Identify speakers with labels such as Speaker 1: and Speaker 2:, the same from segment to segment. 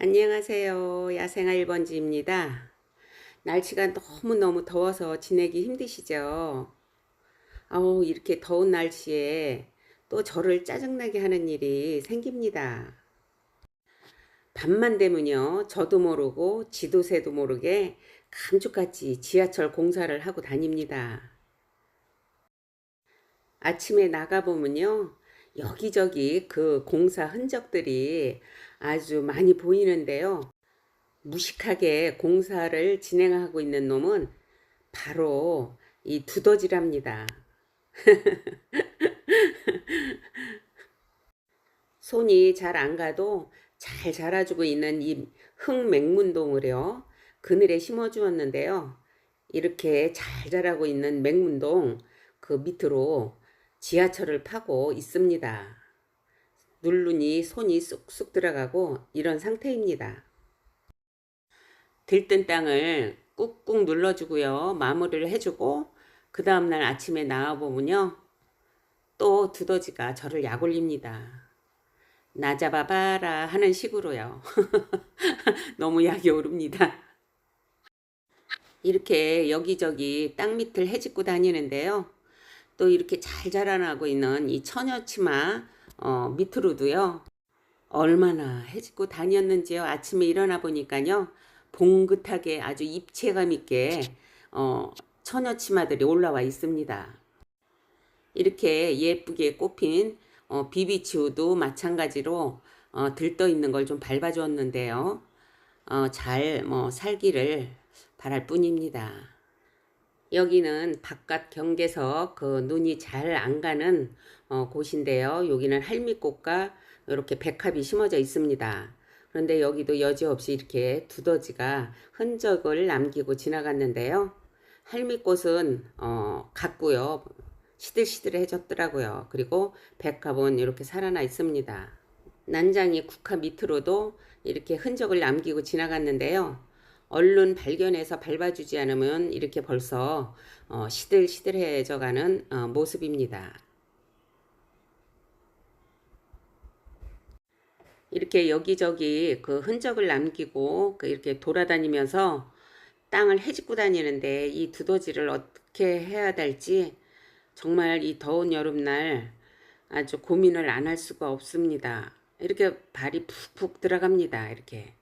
Speaker 1: 안녕하세요. 야생아 1번지입니다. 날씨가 너무너무 더워서 지내기 힘드시죠? 아우, 이렇게 더운 날씨에 또 저를 짜증나게 하는 일이 생깁니다. 밤만 되면요, 저도 모르고 지도새도 모르게 감쪽같이 지하철 공사를 하고 다닙니다. 아침에 나가보면요, 여기저기 그 공사 흔적들이 아주 많이 보이는데요. 무식하게 공사를 진행하고 있는 놈은 바로 이 두더지랍니다. 손이 잘 안 가도 잘 자라주고 있는 이 흑맹문동을요. 그늘에 심어 주었는데요. 이렇게 잘 자라고 있는 맹문동 그 밑으로 지하철을 파고 있습니다. 누르니 손이 쑥쑥 들어가고 이런 상태입니다. 들뜬 땅을 꾹꾹 눌러주고요. 마무리를 해주고 그 다음날 아침에 나와보면요. 또 두더지가 저를 약올립니다. 나 잡아봐라 하는 식으로요. 너무 약이 오릅니다. 이렇게 여기저기 땅 밑을 헤집고 다니는데요. 또 이렇게 잘 자라나고 있는 이 처녀치마 어, 밑으로도요. 얼마나 헤집고 다녔는지요. 아침에 일어나 보니까요. 봉긋하게 아주 입체감 있게 어, 처녀 치마들이 올라와 있습니다. 이렇게 예쁘게 꽃핀 어, 비비치우도 마찬가지로 어, 들떠 있는 걸 좀 밟아 주었는데요. 어, 잘 뭐 살기를 바랄 뿐입니다. 여기는 바깥 경계석 그 눈이 잘 안 가는 어, 곳인데요. 여기는 할미꽃과 이렇게 백합이 심어져 있습니다. 그런데 여기도 여지없이 이렇게 두더지가 흔적을 남기고 지나갔는데요. 할미꽃은 어, 갔고요. 시들시들해졌더라고요. 그리고 백합은 이렇게 살아나 있습니다. 난장이 국화 밑으로도 이렇게 흔적을 남기고 지나갔는데요. 얼른 발견해서 밟아주지 않으면 이렇게 벌써 어, 시들시들해져 가는 어, 모습입니다. 이렇게 여기저기 그 흔적을 남기고 그 이렇게 돌아다니면서 땅을 헤집고 다니는데 이 두더지를 어떻게 해야 될지 정말 이 더운 여름날 아주 고민을 안 할 수가 없습니다. 이렇게 발이 푹푹 들어갑니다. 이렇게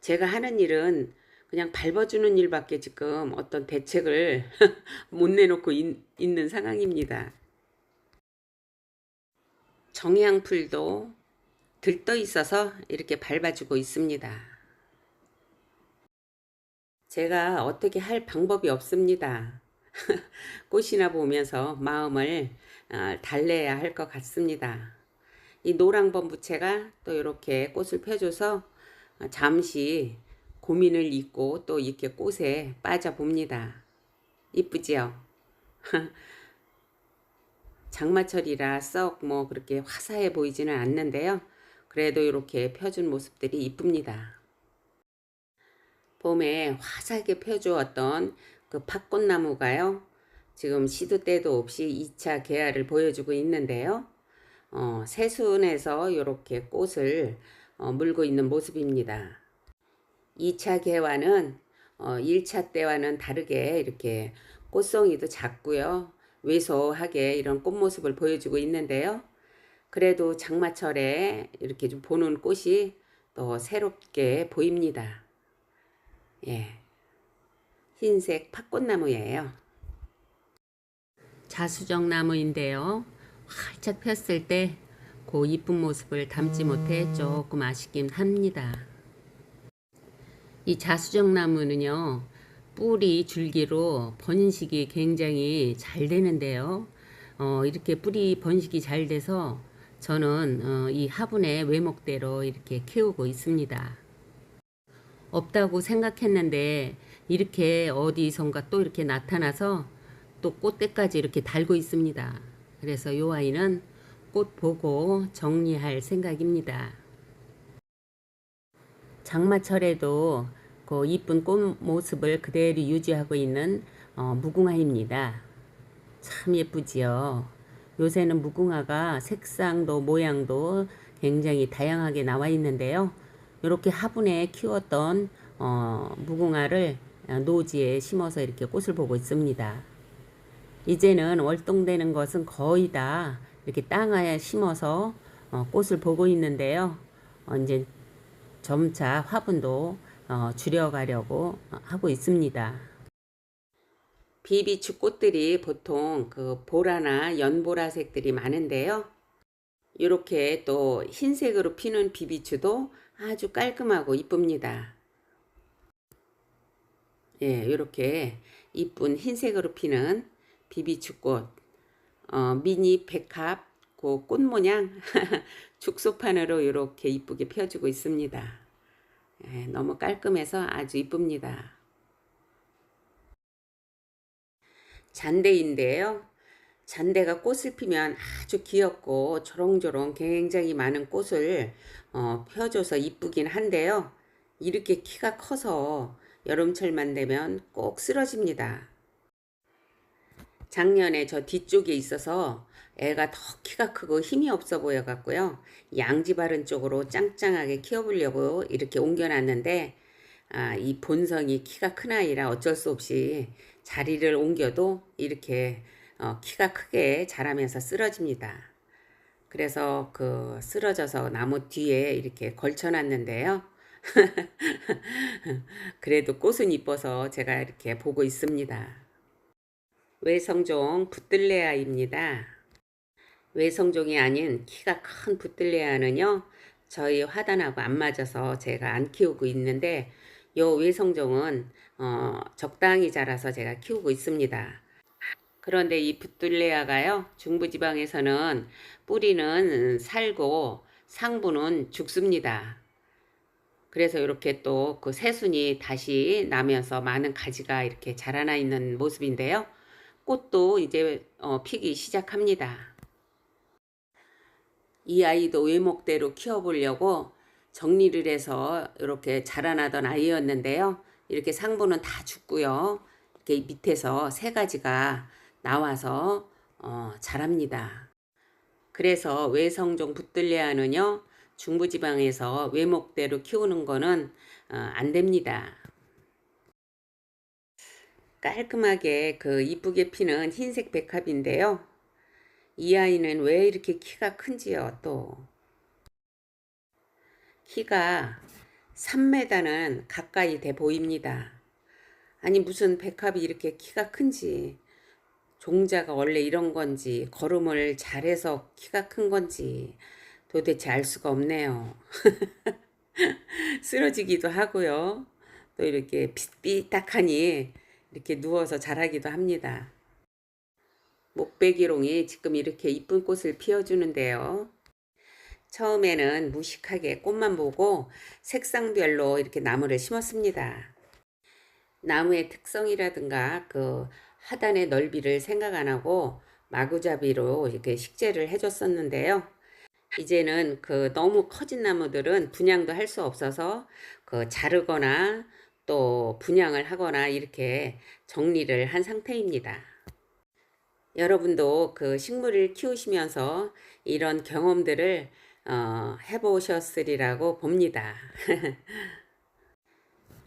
Speaker 1: 제가 하는 일은 그냥 밟아주는 일밖에 지금 어떤 대책을 못 내놓고 있, 는 상황입니다. 정향풀도 들떠 있어서 이렇게 밟아주고 있습니다. 제가 어떻게 할 방법이 없습니다. 꽃이나 보면서 마음을 어, 달래야 할 것 같습니다. 이 노랑범 부채가 또 이렇게 꽃을 펴줘서 어, 잠시 고민을 잊고 또 이렇게 꽃에 빠져 봅니다. 이쁘지요? 장마철이라 썩 뭐 그렇게 화사해 보이지는 않는데요. 그래도 이렇게 펴준 모습들이 이쁩니다. 봄에 화사하게 펴주었던 그 팥꽃나무가요. 지금 시도 때도 없이 2차 개화를 보여주고 있는데요. 어, 새순에서 이렇게 꽃을 어, 물고 있는 모습입니다. 2차 개화는 어, 1차 때와는 다르게 이렇게 꽃송이도 작고요. 왜소하게 이런 꽃 모습을 보여주고 있는데요. 그래도 장마철에 이렇게 좀 보는 꽃이 또 새롭게 보입니다. 예. 흰색 팥꽃나무예요. 자수정나무인데요. 활짝 폈을 때 그 이쁜 모습을 담지 못해 조금 아쉽긴 합니다. 이 자수정나무는요. 뿌리 줄기로 번식이 굉장히 잘 되는데요. 어, 이렇게 뿌리 번식이 잘 돼서 저는 어, 이 화분의 외목대로 이렇게 키우고 있습니다. 없다고 생각했는데 이렇게 어디선가 또 이렇게 나타나서 또 꽃대까지 이렇게 달고 있습니다. 그래서 이 아이는 꽃 보고 정리할 생각입니다. 장마철에도 그 이쁜 꽃 모습을 그대로 유지하고 있는 어, 무궁화입니다. 참 예쁘지요. 요새는 무궁화가 색상도 모양도 굉장히 다양하게 나와 있는데요. 이렇게 화분에 키웠던 어, 무궁화를 노지에 심어서 이렇게 꽃을 보고 있습니다. 이제는 월동되는 것은 거의 다 이렇게 땅에 심어서 어, 꽃을 보고 있는데요. 어, 이제 점차 화분도 어, 줄여가려고 하고 있습니다. 비비추 꽃들이 보통 그 보라나 연보라색들이 많은데요. 이렇게 또 흰색으로 피는 비비추도 아주 깔끔하고 이쁩니다. 예, 이렇게 이쁜 흰색으로 피는 비비추꽃, 어, 미니 백합, 그 꽃 모양 죽소판으로 이렇게 이쁘게 펴주고 있습니다. 예, 너무 깔끔해서 아주 이쁩니다. 잔대인데요. 잔대가 꽃을 피면 아주 귀엽고 조롱조롱 굉장히 많은 꽃을 어, 펴줘서 이쁘긴 한데요. 이렇게 키가 커서 여름철만 되면 꼭 쓰러집니다. 작년에 저 뒤쪽에 있어서 애가 더 키가 크고 힘이 없어 보여 갖고요. 양지 바른 쪽으로 짱짱하게 키워보려고 이렇게 옮겨놨는데 아, 이 본성이 키가 큰 아이라 어쩔 수 없이 자리를 옮겨도 이렇게 어, 키가 크게 자라면서 쓰러집니다. 그래서 그 쓰러져서 나무 뒤에 이렇게 걸쳐놨는데요. 그래도 꽃은 이뻐서 제가 이렇게 보고 있습니다. 외성종 붙들레아입니다. 외성종이 아닌 키가 큰 붙들레아는요. 저희 화단하고 안 맞아서 제가 안 키우고 있는데 요 외성종은 어, 적당히 자라서 제가 키우고 있습니다. 그런데 이 붙들레아가요. 중부지방에서는 뿌리는 살고 상부는 죽습니다. 그래서 이렇게 또 그 새순이 다시 나면서 많은 가지가 이렇게 자라나 있는 모습인데요. 꽃도 이제 어, 피기 시작합니다. 이 아이도 외목대로 키워보려고 정리를 해서 이렇게 자라나던 아이였는데요. 이렇게 상부는 다 죽고요. 이렇게 밑에서 세 가지가 나와서 어, 자랍니다. 그래서 외성종 붙들레아는요. 중부지방에서 외목대로 키우는 거는 어, 안 됩니다. 깔끔하게 그 이쁘게 피는 흰색 백합인데요. 이 아이는 왜 이렇게 키가 큰지요, 또. 키가 3m는 가까이 돼 보입니다. 아니, 무슨 백합이 이렇게 키가 큰지, 종자가 원래 이런 건지, 걸음을 잘해서 키가 큰 건지, 도대체 알 수가 없네요. 쓰러지기도 하고요. 또 이렇게 삐딱하니 이렇게 누워서 자라기도 합니다. 목베기롱이 지금 이렇게 이쁜 꽃을 피워주는데요. 처음에는 무식하게 꽃만 보고 색상별로 이렇게 나무를 심었습니다. 나무의 특성이라든가 그 하단의 넓이를 생각 안 하고 마구잡이로 이렇게 식재를 해줬었는데요. 이제는 그 너무 커진 나무들은 분양도 할 수 없어서 그 자르거나 또 분양을 하거나 이렇게 정리를 한 상태입니다. 여러분도 그 식물을 키우시면서 이런 경험들을 어, 해보셨으리라고 봅니다.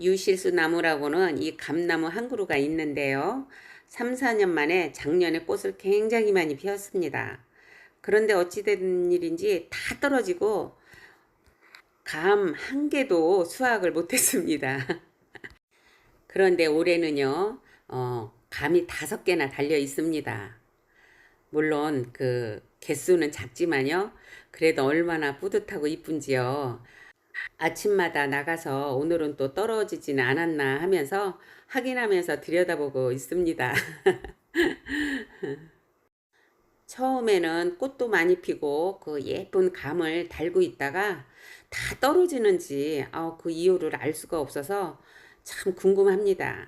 Speaker 1: 유실수 나무라고는 이 감나무 한 그루가 있는데요. 3, 4년 만에 작년에 꽃을 굉장히 많이 피웠습니다. 그런데 어찌된 일인지 다 떨어지고 감 한 개도 수확을 못했습니다. 그런데 올해는요, 어, 감이 다섯 개나 달려 있습니다. 물론 그 개수는 작지만요, 그래도 얼마나 뿌듯하고 이쁜지요. 아침마다 나가서 오늘은 또 떨어지지는 않았나 하면서 확인하면서 들여다보고 있습니다. 처음에는 꽃도 많이 피고 그 예쁜 감을 달고 있다가 다 떨어지는지 아, 그 이유를 알 수가 없어서 참 궁금합니다.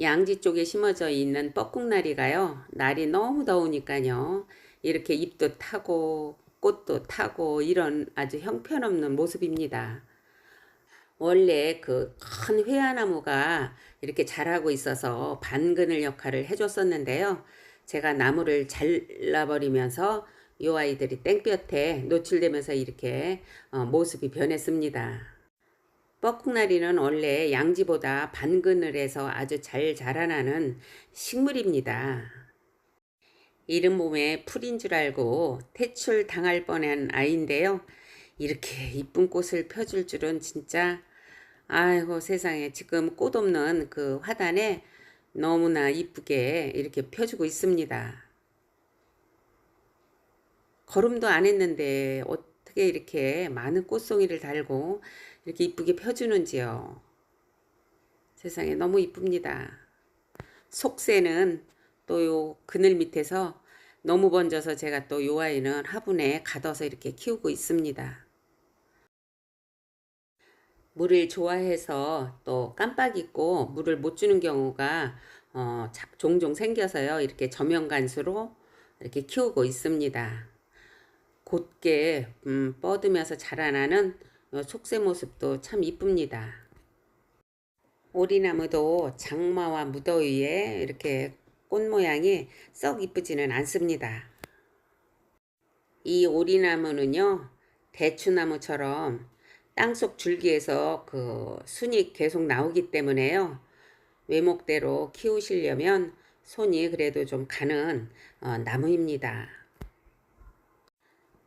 Speaker 1: 양지 쪽에 심어져 있는 뻐꾹나리가요. 날이 너무 더우니까요. 이렇게 잎도 타고 꽃도 타고 이런 아주 형편없는 모습입니다. 원래 그 큰 회화나무가 이렇게 자라고 있어서 반그늘 역할을 해줬었는데요. 제가 나무를 잘라버리면서 요 아이들이 땡볕에 노출되면서 이렇게 어, 모습이 변했습니다. 뻐꾹나리는 원래 양지보다 반그늘에서 아주 잘 자라나는 식물입니다. 이른 봄에 풀인 줄 알고 퇴출 당할 뻔한 아이인데요. 이렇게 이쁜 꽃을 펴줄 줄은 진짜 아이고 세상에 지금 꽃 없는 그 화단에 너무나 이쁘게 이렇게 펴주고 있습니다. 걸음도 안 했는데 어떻게 이렇게 많은 꽃송이를 달고 이렇게 이쁘게 펴주는지요. 세상에 너무 이쁩니다. 속새는 또 요 그늘 밑에서 너무 번져서 제가 또 요 아이는 화분에 가둬서 이렇게 키우고 있습니다. 물을 좋아해서 또 깜빡 잊고 물을 못 주는 경우가 어, 자- 종종 생겨서요. 이렇게 저면 간수로 이렇게 키우고 있습니다. 곧게 음, 뻗으면서 자라나는 요 속새 모습도 참 이쁩니다. 오리나무도 장마와 무더위에 이렇게 꽃 모양이 썩 이쁘지는 않습니다. 이 오리나무는요, 대추나무처럼 땅속 줄기에서 그 순이 계속 나오기 때문에요. 외목대로 키우시려면 손이 그래도 좀 가는 어, 나무입니다.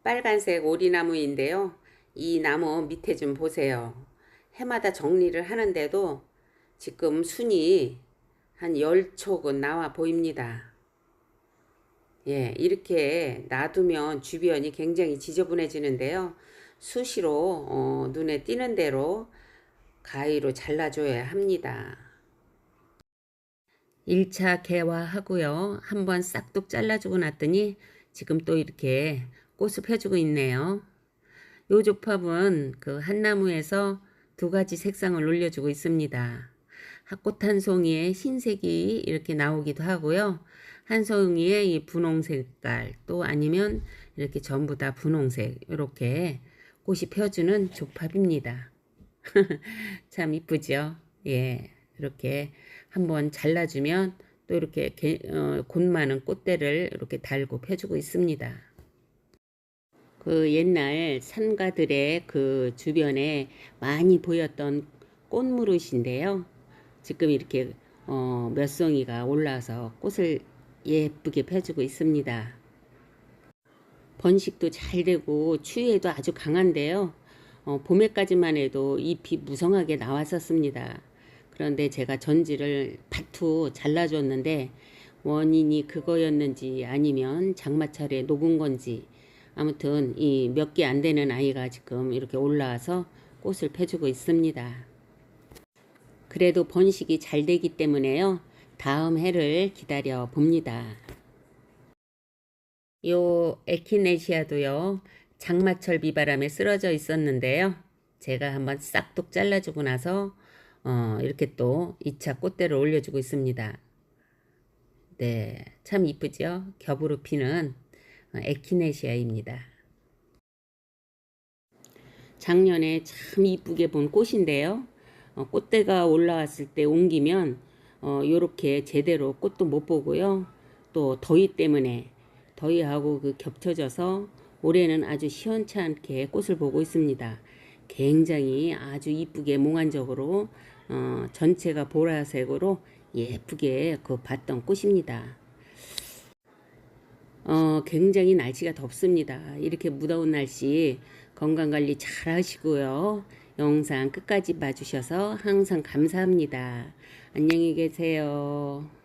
Speaker 1: 빨간색 오리나무인데요. 이 나무 밑에 좀 보세요. 해마다 정리를 하는데도 지금 순이 한 10촉은 나와 보입니다. 예, 이렇게 놔두면 주변이 굉장히 지저분해지는데요. 수시로 어, 눈에 띄는 대로 가위로 잘라줘야 합니다. 1차 개화하고요. 한번 싹둑 잘라주고 났더니 지금 또 이렇게 꽃을 펴주고 있네요. 요 조팝은 그 한나무에서 두 가지 색상을 올려주고 있습니다. 꽃 한 송이에 흰색이 이렇게 나오기도 하고요. 한 송이에 이 분홍 색깔 또 아니면 이렇게 전부 다 분홍색 이렇게 꽃이 펴주는 조팝입니다. 참 이쁘죠? 예, 이렇게 한번 잘라주면 또 이렇게 개, 어, 곳 많은 꽃대를 이렇게 달고 펴주고 있습니다. 그 옛날 산가들의 그 주변에 많이 보였던 꽃무릇인데요. 지금 이렇게 어, 몇 송이가 올라와서 꽃을 예쁘게 펴주고 있습니다. 번식도 잘 되고 추위에도 아주 강한데요. 어, 봄에까지만 해도 잎이 무성하게 나왔었습니다. 그런데 제가 전지를 파투 잘라줬는데 원인이 그거였는지 아니면 장마철에 녹은 건지 아무튼 이 몇 개 안 되는 아이가 지금 이렇게 올라와서 꽃을 펴주고 있습니다. 그래도 번식이 잘 되기 때문에요. 다음 해를 기다려 봅니다. 요 에키네시아도요. 장마철 비바람에 쓰러져 있었는데요. 제가 한번 싹둑 잘라주고 나서 어, 이렇게 또 2차 꽃대를 올려주고 있습니다. 네, 참 이쁘죠? 겹으로 피는 어, 에키네시아입니다. 작년에 참 이쁘게 본 꽃인데요. 어, 꽃대가 올라왔을 때 옮기면 어, 요렇게 제대로 꽃도 못 보고요. 또 더위 때문에 더위하고 그 겹쳐져서 올해는 아주 시원찮게 꽃을 보고 있습니다. 굉장히 아주 이쁘게 몽환적으로 어, 전체가 보라색으로 예쁘게 그 봤던 꽃입니다. 어, 굉장히 날씨가 덥습니다. 이렇게 무더운 날씨 건강관리 잘 하시고요. 영상 끝까지 봐주셔서 항상 감사합니다. 안녕히 계세요.